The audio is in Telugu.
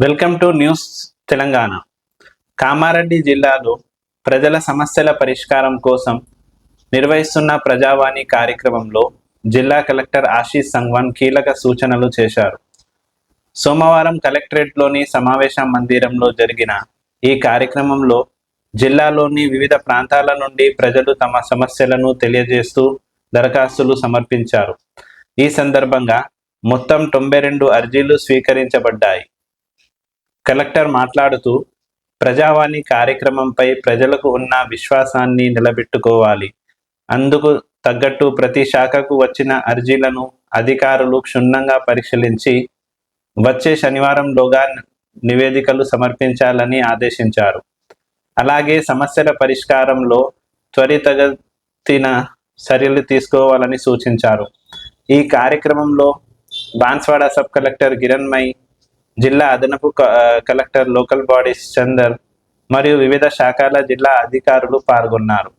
Welcome to news Telangana. Kamareddy జిల్లాలో ప్రజల సమస్యల పరిష్కారం కోసం నిర్వహిస్తున్న ప్రజావాణి కార్యక్రమంలో జిల్లా కలెక్టర్ ఆశీష్ సంగ్వాన్ కీలక సూచనలు చేశారు. సోమవారం కలెక్టరేట్లోని సమావేశ మందిరంలో జరిగిన ఈ కార్యక్రమంలో జిల్లాలోని వివిధ ప్రాంతాల నుండి ప్రజలు తమ సమస్యలను తెలియజేస్తూ దరఖాస్తులు సమర్పించారు. ఈ సందర్భంగా మొత్తం తొంభై రెండు అర్జీలు స్వీకరించబడ్డాయి. కలెక్టర్ మాట్లాడుతూ ప్రజావాణి కార్యక్రమంపై ప్రజలకు ఉన్న విశ్వాసాన్ని నిలబెట్టుకోవాలి. అందుకు తగ్గట్టు ప్రతి శాఖకు వచ్చిన అర్జీలను అధికారులు క్షుణ్ణంగా పరిశీలించి వచ్చే శనివారంలోగా నివేదికలు సమర్పించాలని ఆదేశించారు. అలాగే సమస్యల పరిష్కారంలో త్వరితగతిన చర్యలు తీసుకోవాలని సూచించారు. ఈ కార్యక్రమంలో బాన్స్వాడ సబ్ కలెక్టర్ కిరణ్మయ్ జిల్లా అదనపు కలెక్టర్ లోకల్ బాడీస్ చందర్ మరియు వివిధ శాఖల జిల్లా అధికారులు పాల్గొన్నారు.